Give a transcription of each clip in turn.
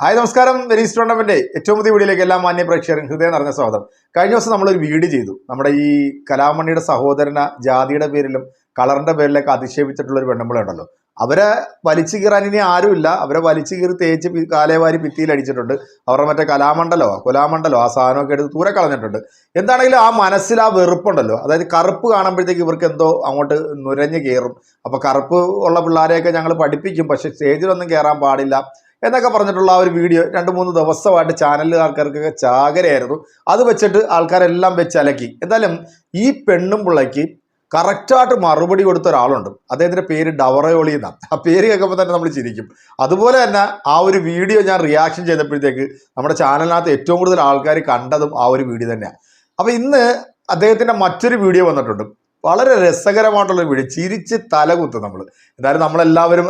Hi നമസ്കാരം. Venice tournament ഏറ്റവും പുതിയ വീഡിയോയിലേക്ക് എല്ലാ മാന്യ പ്രേക്ഷകരും ഹൃദയം നിറഞ്ഞ സ്വാഗതം. കഴിഞ്ഞ ദിവസം നമ്മളൊരു വീഡിയോ ചെയ്തു. നമ്മുടെ ഈ കലാമണ്ണിയുടെ സഹോദരന ജാതിയുടെ പേരിലും കളറിന്റെ പേരിലൊക്കെ അധിക്ഷേപിച്ചിട്ടുള്ള ഒരു പെണ്ണുമ്പള ഉണ്ടല്ലോ. അവരെ വലിച്ചു കീറാൻ ഇനി ആരുമില്ല. അവരെ വലിച്ചു കീറി തേച്ച് കാലേവാരി ഭിത്തിയിൽ അടിച്ചിട്ടുണ്ട്. അവരുടെ മറ്റേ കലാമണ്ഡലോ കൊലാമണ്ഡലോ ആ സാധനമൊക്കെ എടുത്ത് ദൂരെ കളഞ്ഞിട്ടുണ്ട്. എന്താണെങ്കിലും ആ മനസ്സിൽ ആ വെറുപ്പുണ്ടല്ലോ. അതായത് കറുപ്പ് കാണുമ്പോഴത്തേക്ക് ഇവർക്ക് എന്തോ അങ്ങോട്ട് നുരഞ്ഞു കയറും. അപ്പൊ കറുപ്പ് ഉള്ള പിള്ളേരെയൊക്കെ ഞങ്ങൾ പഠിപ്പിക്കും. പക്ഷെ സ്റ്റേജിലൊന്നും കയറാൻ പാടില്ല. എന്നൊക്കെ പറഞ്ഞിട്ടുള്ള ആ ഒരു വീഡിയോ രണ്ട് മൂന്ന് ദിവസമായിട്ട് ചാനലിൽ ആൾക്കാർക്കൊക്കെ ചാകരയായിരുന്നു. അത് വെച്ചിട്ട് ആൾക്കാരെല്ലാം വെച്ച് അലക്കി. എന്തായാലും ഈ പെണ്ണും പിള്ളയ്ക്ക് കറക്റ്റായിട്ട് മറുപടി കൊടുത്ത ഒരാളുണ്ട്. അദ്ദേഹത്തിന്റെ പേര് ഡവറയോളി എന്നാണ്. ആ പേര് കേൾക്കുമ്പോൾ തന്നെ നമ്മൾ ചിരിക്കും. അതുപോലെ തന്നെ ആ ഒരു വീഡിയോ ഞാൻ റിയാക്ഷൻ ചെയ്തപ്പോഴത്തേക്ക് നമ്മുടെ ചാനലിനകത്ത് ഏറ്റവും കൂടുതൽ ആൾക്കാർ കണ്ടതും ആ ഒരു വീഡിയോ തന്നെയാണ്. അപ്പോൾ ഇന്ന് അദ്ദേഹത്തിന്റെ മറ്റൊരു വീഡിയോ വന്നിട്ടുണ്ട്. വളരെ രസകരമായിട്ടുള്ള വീഡിയോ ചിരിച്ച് തലകുത്തും നമ്മൾ എന്തായാലും നമ്മളെല്ലാവരും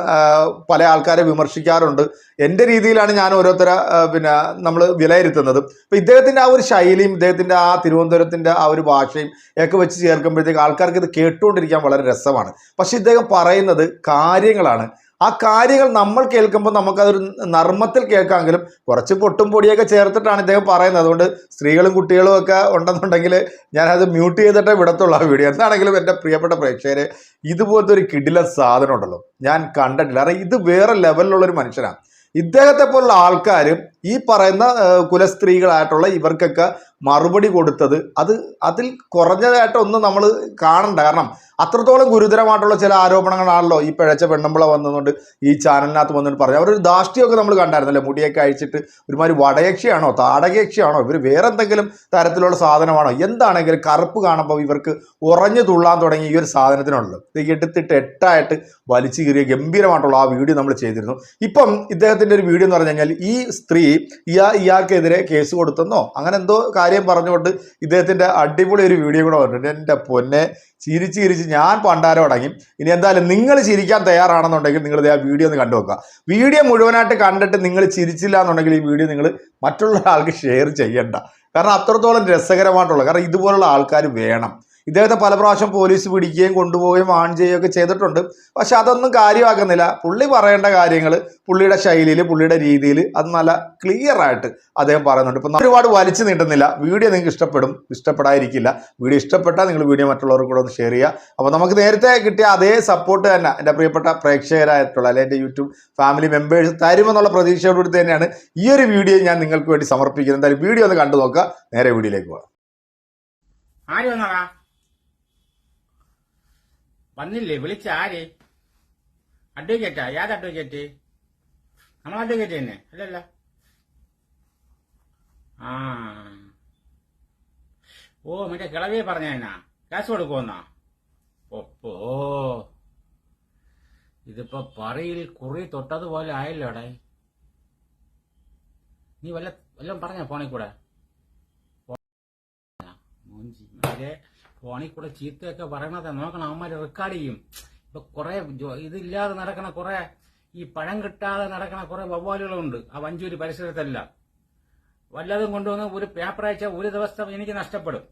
പല ആൾക്കാരെ വിമർശിക്കാറുണ്ട്. എന്റെ രീതിയിലാണ് ഞാൻ ഓരോരുത്തരെ പിന്നെ നമ്മൾ വിലയിരുത്തുന്നത്. അപ്പോൾ ഇദ്ദേഹത്തിന്റെ ആ ഒരു ശൈലിയും ഇദ്ദേഹത്തിന്റെ ആ തിരുവനന്തപുരത്തിന്റെ ആ ഒരു ഭാഷയും ഒക്കെ വെച്ച് ചേർക്കുമ്പോഴത്തേക്ക് ആൾക്കാർക്ക് ഇത് കേട്ടുകൊണ്ടിരിക്കാൻ വളരെ രസമാണ്. പക്ഷേ ഇദ്ദേഹം പറയുന്നത് കാര്യങ്ങളാണ്. ആ കാര്യങ്ങൾ നമ്മൾ കേൾക്കുമ്പോൾ നമുക്കതൊരു നർമ്മത്തിൽ കേൾക്കാമെങ്കിലും കുറച്ച് പൊട്ടും പൊടിയൊക്കെ ചേർത്തിട്ടാണ് ഇദ്ദേഹം പറയുന്നത്. അതുകൊണ്ട് സ്ത്രീകളും കുട്ടികളും ഒക്കെ ഉണ്ടെന്നുണ്ടെങ്കിൽ ഞാനത് മ്യൂട്ട് ചെയ്തിട്ടേ വിടത്തുള്ളൂ ആ വീഡിയോ. എന്താണെങ്കിലും എന്റെ പ്രിയപ്പെട്ട പ്രേക്ഷകരെ ഇതുപോലത്തെ ഒരു കിടില സാധനം ഉണ്ടല്ലോ. ഞാൻ കണ്ടിട്ടില്ല. കാരണം ഇത് വേറെ ലെവലിലുള്ള ഒരു മനുഷ്യനാണ്. ഇദ്ദേഹത്തെ പോലുള്ള ആൾക്കാർ ഈ പറയുന്ന കുലസ്ത്രീകളായിട്ടുള്ള ഇവർക്കൊക്കെ മറുപടി കൊടുത്തത് അത് അതിൽ കുറഞ്ഞതായിട്ടൊന്നും നമ്മൾ കാണണ്ട. കാരണം അത്രത്തോളം ഗുരുതരമായിട്ടുള്ള ചില ആരോപണങ്ങളാണല്ലോ ഈ പിഴച്ച പെണ്ണുമ്പള വന്നതുകൊണ്ട് ഈ ചാനലിനകത്ത് വന്നിട്ട് പറഞ്ഞു അവരൊരു ദാഷ്ട്യമൊക്കെ നമ്മൾ കണ്ടായിരുന്നല്ലേ. മുടിയൊക്കെ അഴിച്ചിട്ട് ഒരുമാതിരി വടയക്ഷിയാണോ താടകയക്ഷിയാണോ ഇവർ വേറെ എന്തെങ്കിലും തരത്തിലുള്ള സാധനമാണോ എന്താണെങ്കിലും കറുപ്പ് കാണുമ്പോൾ ഇവർക്ക് ഉറഞ്ഞു തുള്ളാൻ തുടങ്ങി ഈ ഒരു സാധനത്തിനുള്ളത്. ഇത് എടുത്തിട്ട് എട്ടായിട്ട് വലിച്ചു കീറിയ ഗംഭീരമായിട്ടുള്ള ആ വീഡിയോ നമ്മൾ ചെയ്തിരുന്നു. ഇപ്പം ഇദ്ദേഹത്തിന്റെ ഒരു വീഡിയോ എന്ന് പറഞ്ഞു കഴിഞ്ഞാൽ ഈ സ്ത്രീ ഇയാ ഇയാൾക്കെതിരെ കേസ് കൊടുത്തെന്നോ? അങ്ങനെ എന്തോ കാര്യം പറഞ്ഞുകൊണ്ട് ഇദ്ദേഹത്തിന്റെ അടിപൊളി ഒരു വീഡിയോ കൂടെ പറഞ്ഞിട്ടുണ്ട് എന്റെ പൊന്നെ ചിരിച്ച് ചിരിച്ച് ഞാൻ പണ്ടാരം അടങ്ങി. ഇനി എന്തായാലും നിങ്ങൾ ചിരിക്കാൻ തയ്യാറാണെന്നുണ്ടെങ്കിൽ നിങ്ങൾ ആ വീഡിയോ ഒന്ന് കണ്ടു നോക്കുക വീഡിയോ മുഴുവനായിട്ട് കണ്ടിട്ട് നിങ്ങൾ ചിരിച്ചില്ല എന്നുണ്ടെങ്കിൽ ഈ വീഡിയോ നിങ്ങൾ മറ്റുള്ള ആൾക്ക് ഷെയർ ചെയ്യണ്ട. കാരണം അത്രത്തോളം രസകരമായിട്ടുള്ള കാരണം ഇതുപോലുള്ള ആൾക്കാർ വേണം. ഇദ്ദേഹത്തെ പല പ്രാവശ്യം പോലീസ് പിടിക്കുകയും കൊണ്ടുപോവുകയും വാൺ ചെയ്യുകയും ഒക്കെ ചെയ്തിട്ടുണ്ട്. പക്ഷെ അതൊന്നും കാര്യമാക്കുന്നില്ല. പുള്ളി പറയേണ്ട കാര്യങ്ങൾ പുള്ളിയുടെ ശൈലിയിൽ പുള്ളിയുടെ രീതിയിൽ അത് നല്ല ക്ലിയർ ആയിട്ട് അദ്ദേഹം പറയുന്നുണ്ട്. ഇപ്പം ഒരുപാട് വലിച്ചു നീട്ടുന്നില്ല. വീഡിയോ നിങ്ങൾക്ക് ഇഷ്ടപ്പെടും. ഇഷ്ടപ്പെടാതിരിക്കില്ല. വീഡിയോ ഇഷ്ടപ്പെട്ടാൽ നിങ്ങൾ വീഡിയോ മറ്റുള്ളവർക്ക് കൂടെ ഒന്ന് ഷെയർ ചെയ്യുക. അപ്പോൾ നമുക്ക് നേരത്തെ കിട്ടിയ അതേ സപ്പോർട്ട് തന്നെ എന്റെ പ്രിയപ്പെട്ട പ്രേക്ഷകരായിട്ടുള്ള അല്ലെങ്കിൽ എന്റെ യൂട്യൂബ് ഫാമിലി മെമ്പേഴ്സ് തരുമെന്നുള്ള പ്രതീക്ഷയോടുകൂടി തന്നെയാണ് ഈ ഒരു വീഡിയോ ഞാൻ നിങ്ങൾക്ക് വേണ്ടി സമർപ്പിക്കുന്നത്. എന്തായാലും വീഡിയോ ഒന്ന് കണ്ടു നോക്കുക. നേരെ വീഡിയോയിലേക്ക് പോകാം. ആര് വന്നടാ വന്നില്ലേ? വിളിച്ച ആര്? അഡ്വക്കേറ്റാ ഏത് അഡ്വക്കേറ്റ് നമ്മൾ അഡ്വക്കേറ്റ് തന്നെ. അല്ലല്ല. ആ. ഓ മറ്റേ കിളവിയെ പറഞ്ഞാ കാശ് കൊടുക്കുമെന്നാ ഒപ്പോ ഇതിപ്പോ പറയിൽ കുറി തൊട്ടതുപോലെ ആയല്ലോടെ നീ വല്ല വല്ലതും പറഞ്ഞ ഫോണിൽ കൂടെ? മൂഞ്ചി. ഫോണിൽ കൂടെ ചീത്തയൊക്കെ പറയണത് നോക്കണം. അവന്മാര് റെക്കോർഡ് ചെയ്യും. ഇപ്പൊ കുറെ ഇതില്ലാതെ നടക്കണ കുറെ ഈ പഴം കിട്ടാതെ നടക്കണ കുറെ വവ്വാലുകളുണ്ട്. ആ വഞ്ചൂരി പരിസരത്തെല്ലാം. വല്ലതും കൊണ്ടുവന്ന് ഒരു പേപ്പർ അയച്ചാൽ ഒരു ദിവസം എനിക്ക് നഷ്ടപ്പെടും?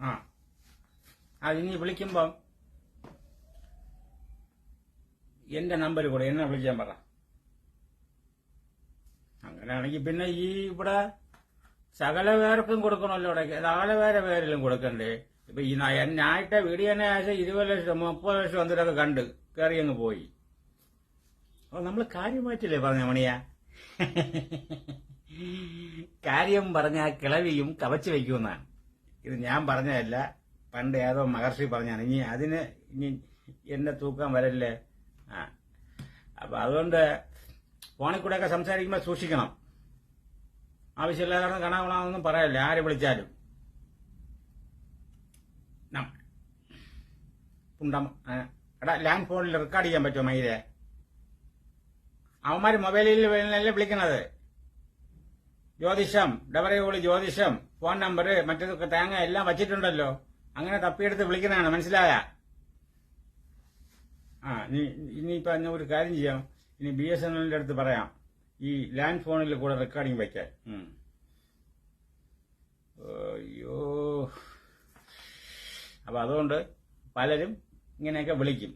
ആ. അത് ഇനി വിളിക്കുമ്പം എന്റെ നമ്പർ കൂടെ എന്നെ വിളിക്കാൻ പറ. അങ്ങനെയാണെങ്കിൽ പിന്നെ ഈ ഇവിടെ സകല പേർക്കും കൊടുക്കണമല്ലോ ഇവിടെ സകല പേരെ പേരിലും കൊടുക്കണ്ടേ? ഇപ്പൊ ഈ എന്നായിട്ട് വീഡിയോ തന്നെ ആഴ്ച ഇരുപത് ലക്ഷം മുപ്പത് ലക്ഷം എന്തിനൊക്കെ കണ്ട് കയറി അങ്ങ് പോയി. അപ്പൊ നമ്മൾ കാര്യമായിട്ടില്ലേ പറഞ്ഞ മണിയ? കാര്യം പറഞ്ഞ കിളവിയും കവച്ചു വയ്ക്കുമെന്നാണ് ഇത് ഞാൻ പറഞ്ഞതല്ല പണ്ട് ഏതോ മഹർഷി പറഞ്ഞാണ്. ഇനി അതിന് ഇനി എന്നെ തൂക്കാൻ വരല്ലേ? ആ. അപ്പൊ അതുകൊണ്ട് ഫോണിൽ കൂടെയൊക്കെ സംസാരിക്കുമ്പോൾ സൂക്ഷിക്കണം. ആവശ്യമില്ലാതെ കാണാവണമെന്നൊന്നും പറയല്ലേ? ആര് വിളിച്ചാലും. എടാ ലാൻഡ് ഫോണിൽ റെക്കോർഡ് ചെയ്യാൻ പറ്റുമോ മൈലെ അവന്മാര് മൊബൈലിൽ അല്ലേ വിളിക്കണത്? ജ്യോതിഷം ഡബറയോളി ജ്യോതിഷം ഫോൺ നമ്പർ മറ്റേതൊക്കെ തേങ്ങ എല്ലാം വച്ചിട്ടുണ്ടല്ലോ. അങ്ങനെ തപ്പിയെടുത്ത് വിളിക്കുന്നതാണ് മനസ്സിലായ? ആ നീ ഇനിയിപ്പോ ഒരു കാര്യം ചെയ്യാം. ഇനി ബി എസ് എൻ എല്ലിന്റെ അടുത്ത് പറയാം. ഈ ലാൻഡ് ഫോണിൽ കൂടെ റെക്കോർഡിംഗ് വയ്ക്കാൻ. അയ്യോ. അപ്പൊ അതുകൊണ്ട് പലരും ഇങ്ങനെയൊക്കെ വിളിക്കും.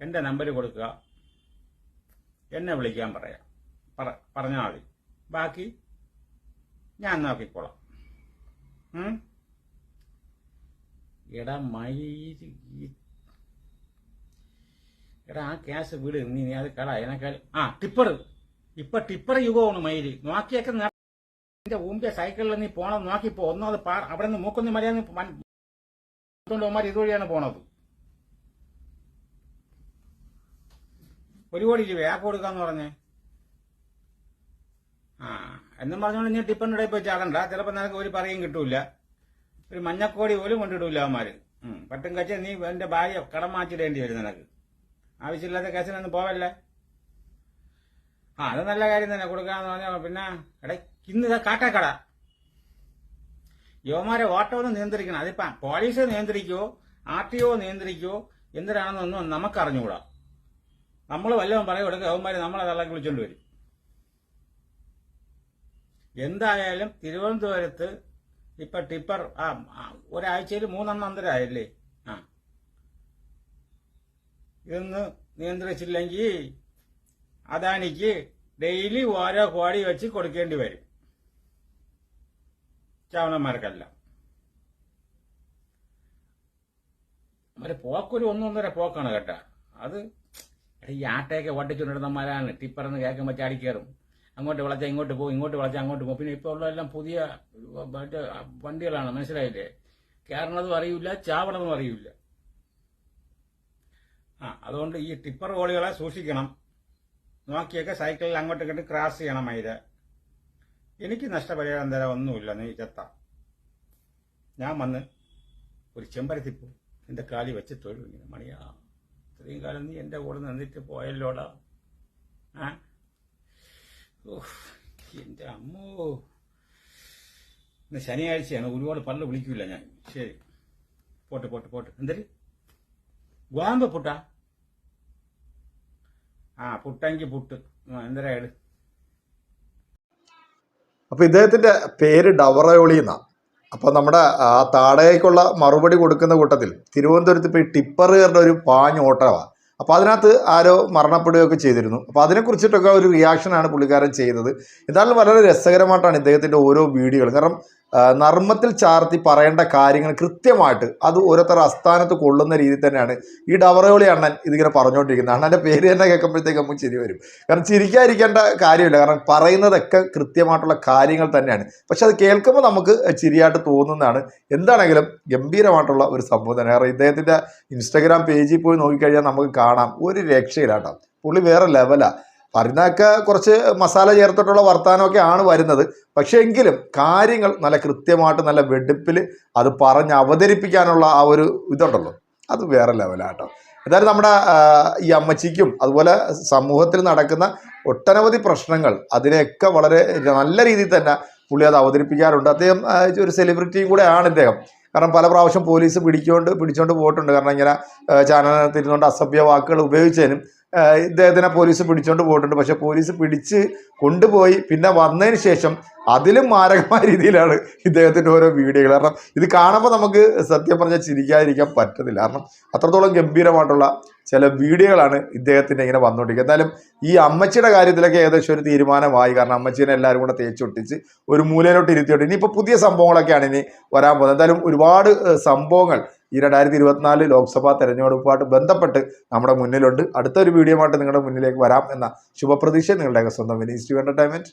എന്റെ നമ്പർ കൊടുക്കുക. എന്നെ വിളിക്കാൻ പറയാം. പറ പറഞ്ഞാൽ മതി. ബാക്കി ഞാൻ നോക്കിക്കോളാം? എടാ ഈ- എടാ ആ ക്യാഷ് വിട് നീ നീ അത് കട എനക്കാൽ ആ ടിപ്പർ ഇപ്പൊ ടിപ്പർ യുഗമാണ് മയിൽ. നോക്കിയൊക്കെ നിന്റെ ഊമ്പിയ സൈക്കിളിൽ നീ പോണത് നോക്കിപ്പോ ഒന്നത് പാ അവിടെ നിന്ന് മൂക്കൊന്നും മര്യാദ ഇതുവഴിയാണ് പോണത്. ഒരു കോടി രൂപ ആ കൊടുക്കാന്ന് പറഞ്ഞേ. ആ എന്നും പറഞ്ഞോണ്ട് നീ ടിപ്പറിന്റെ ഇടയിൽ പോയി ചാടണ്ട. ചിലപ്പോ നിനക്ക് ഒരു പറയും കിട്ടൂല. ഒരു മഞ്ഞക്കോടി പോലും കൊണ്ടിടൂല അവന്മാര്. പട്ടും കച്ച നീ എന്റെ ഭാര്യ കടം മാറ്റിടേണ്ടി വരും നിനക്ക്. ആവശ്യമില്ലാത്ത കേസിനൊന്നും പോവല്ലേ? ആ അത് നല്ല കാര്യം തന്നെ. കൊടുക്കാന്ന് പറഞ്ഞാൽ പിന്നെ എടേ ഇന്ന് കാട്ടക്കട. യുവമാരെ ഓട്ടമൊന്നും നിയന്ത്രിക്കണം. അതിപ്പം പോലീസ് നിയന്ത്രിക്കോ? ആർ ടി ഒ നിയന്ത്രിക്കോ? എന്തിനാണെന്നൊന്നും നമുക്ക് അറിഞ്ഞുകൂടാ നമ്മൾ വല്ലതും പറയും കൊടുക്കുക യുവമാര് നമ്മളെ തള്ളക്കി വിളിച്ചോണ്ട് വരും. എന്തായാലും തിരുവനന്തപുരത്ത് ഇപ്പൊ ടിപ്പർ ആ ഒരാഴ്ചയിൽ മൂന്നെണ്ണം അന്തരായല്ലേ? ഇതൊന്ന് നിയന്ത്രിച്ചില്ലെങ്കിൽ അദാനിക്ക് ഡെയിലി ഓരോ കോടി വെച്ച് കൊടുക്കേണ്ടി വരും. ചാവണന്മാർക്കല്ല. അവരെ പോക്കൊരു ഒന്നൊന്നര പോക്കാണ് കേട്ടാ. അത് ഈ ആട്ടയൊക്കെ ഓട്ടിച്ചുകൊണ്ടിരുന്നമാരാണ് ടിപ്പറന്ന് കേൾക്കുമ്പോൾ ചാടിക്കയറും അങ്ങോട്ട് വിളച്ച ഇങ്ങോട്ട് പോകും ഇങ്ങോട്ട് വിളച്ച അങ്ങോട്ട് പോകും. പിന്നെ ഇപ്പോൾ ഉള്ളതെല്ലാം പുതിയ മറ്റേ വണ്ടികളാണ്. മനസ്സിലായില്ലേ? കയറണതും അറിയില്ല ചാവണതും അറിയില്ല. ആ അതുകൊണ്ട് ഈ ടിപ്പർ ഓളികളെ സൂക്ഷിക്കണം. നോക്കിയൊക്കെ സൈക്കിളിൽ അങ്ങോട്ട് ഇങ്ങോട്ട് ക്രാസ് ചെയ്യണം മൈര. എനിക്ക് നഷ്ടപരിഹാരം തരാൻ ഒന്നുമില്ല നീ ചത്ത. ഞാൻ വന്ന് ഒരു ചെമ്പരത്തിപ്പൂ എന്റെ കാലി വെച്ച് തൊഴിൽ ഇങ്ങനെ മണിയാ. ഇത്രയും കാലം നീ എന്റെ കൂടെ നിന്നിട്ട് പോയല്ലോടാ. ആ? എന്റെ അമ്മോ. ഇന്ന് ശനിയാഴ്ചയാണ് ഒരുപാട് പല്ല് വിളിക്കില്ല ഞാൻ. ശരി. പോട്ട് പോട്ട് പോട്ട്. എന്തര് ഗോതമ്പ് പുട്ട? ആ പുട്ടെങ്കി പുട്ട്. ഏട് അപ്പൊ ഇദ്ദേഹത്തിന്റെ പേര് ഡവറയോളി എന്നാ. അപ്പൊ നമ്മുടെ ആ താടകയ്ക്കുള്ള മറുപടി കൊടുക്കുന്ന കൂട്ടത്തിൽ തിരുവനന്തപുരത്ത് ഇപ്പൊ ഈ ടിപ്പറുകാരുടെ ഒരു പാഞ്ഞ് ഓട്ടമാണ് അപ്പൊ അതിനകത്ത് ആരോ മരണപ്പെടുകയൊക്കെ ചെയ്തിരുന്നു. അപ്പൊ അതിനെക്കുറിച്ചിട്ടൊക്കെ ഒരു റിയാക്ഷനാണ് പുള്ളിക്കാരൻ ചെയ്യുന്നത്. എന്നാലും വളരെ രസകരമായിട്ടാണ് ഇദ്ദേഹത്തിന്റെ ഓരോ വീഡിയോകൾ കാരണം നർമ്മത്തിൽ ചാർത്തി പറയേണ്ട കാര്യങ്ങൾ കൃത്യമായിട്ട് അത് ഓരോരുത്തർ അസ്ഥാനത്ത് കൊള്ളുന്ന രീതിയിൽ തന്നെയാണ് ഈ ഡവറയോളി അണ്ണൻ ഇതിങ്ങനെ പറഞ്ഞുകൊണ്ടിരിക്കുന്നത്. അണ്ണന്റെ പേര് തന്നെ കേൾക്കുമ്പോഴത്തേക്ക് നമുക്ക് ചിരി വരും. കാരണം ചിരിക്കാതിരിക്കേണ്ട കാര്യമില്ല. കാരണം പറയുന്നതൊക്കെ കൃത്യമായിട്ടുള്ള കാര്യങ്ങൾ തന്നെയാണ്. പക്ഷെ അത് കേൾക്കുമ്പോൾ നമുക്ക് ചിരിയായിട്ട് തോന്നുന്നതാണ്. എന്താണെങ്കിലും ഗംഭീരമായിട്ടുള്ള ഒരു സംഭവം തന്നെ. കാരണം ഇദ്ദേഹത്തിന്റെ ഇൻസ്റ്റാഗ്രാം പേജിൽ പോയി നോക്കിക്കഴിഞ്ഞാൽ നമുക്ക് കാണാം. ഒരു രക്ഷയില്ല പുള്ളി വേറെ ലെവലാ പറയുന്നതൊക്കെ കുറച്ച് മസാല ചേർത്തിട്ടുള്ള വർത്തമാനമൊക്കെ ആണ് വരുന്നത്. പക്ഷേ എങ്കിലും കാര്യങ്ങൾ നല്ല കൃത്യമായിട്ട് നല്ല വെടുപ്പിൽ അത് പറഞ്ഞ് അവതരിപ്പിക്കാനുള്ള ആ ഒരു ഇതുണ്ടല്ലോ. അത് വേറെ ലെവലാട്ടോ എന്തായാലും നമ്മുടെ ഈ അമ്മച്ചിക്കും അതുപോലെ സമൂഹത്തിൽ നടക്കുന്ന ഒട്ടനവധി പ്രശ്നങ്ങൾ അതിനെയൊക്കെ വളരെ നല്ല രീതിയിൽ തന്നെ പുള്ളി അത് അവതരിപ്പിക്കാറുണ്ട്. അദ്ദേഹം ഒരു സെലിബ്രിറ്റിയും കൂടെ ആണ് ഇദ്ദേഹം. കാരണം പല പ്രാവശ്യം പോലീസ് പിടിച്ചുകൊണ്ട് പിടിച്ചുകൊണ്ട് പോയിട്ടുണ്ട്. കാരണം ഇങ്ങനെ ചാനലിനകത്ത് ഇരുന്നുകൊണ്ട് അസഭ്യ വാക്കുകൾ ഉപയോഗിച്ചതിനും ഇദ്ദേഹത്തിനെ പോലീസ് പിടിച്ചുകൊണ്ട് പോയിട്ടുണ്ട്. പക്ഷെ പോലീസ് പിടിച്ച് കൊണ്ടുപോയി. പിന്നെ വന്നതിന് ശേഷം അതിലും മാരകമായ രീതിയിലാണ് ഇദ്ദേഹത്തിന്റെ ഓരോ വീഡിയോകൾ. കാരണം ഇത് കാണുമ്പോൾ നമുക്ക് സത്യം പറഞ്ഞാൽ ചിരിക്കാതിരിക്കാൻ പറ്റുന്നില്ല കാരണം അത്രത്തോളം ഗംഭീരമായിട്ടുള്ള ചില വീഡിയോകളാണ് ഇദ്ദേഹത്തിന്റെ ഇങ്ങനെ വന്നുകൊണ്ടിരിക്കുന്നത്. എന്തായാലും ഈ അമ്മച്ചിയുടെ കാര്യത്തിലൊക്കെ ഏകദേശം ഒരു തീരുമാനമായി. കാരണം അമ്മച്ചീനെ എല്ലാവരും കൂടെ തേച്ചൊട്ടിച്ച് ഒരു മൂലയിലോട്ട് ഇരുത്തിയോട്ട് ഇനിയിപ്പോൾ പുതിയ സംഭവങ്ങളൊക്കെയാണ് ഇനി വരാൻ പോകുന്നത്. എന്തായാലും ഒരുപാട് സംഭവങ്ങൾ ഈ രണ്ടായിരത്തി ഇരുപത്തിനാല് ലോക്സഭാ തെരഞ്ഞെടുപ്പുമായിട്ട് ബന്ധപ്പെട്ട് നമ്മുടെ മുന്നിലുണ്ട്. അടുത്തൊരു വീഡിയോ ആയിട്ട് നിങ്ങളുടെ മുന്നിലേക്ക് വരാം എന്ന ശുഭപ്രതീക്ഷ. നിങ്ങളുടെയൊക്കെ സ്വന്തം വിനീസ് ടു എന്റർടൈൻമെന്റ്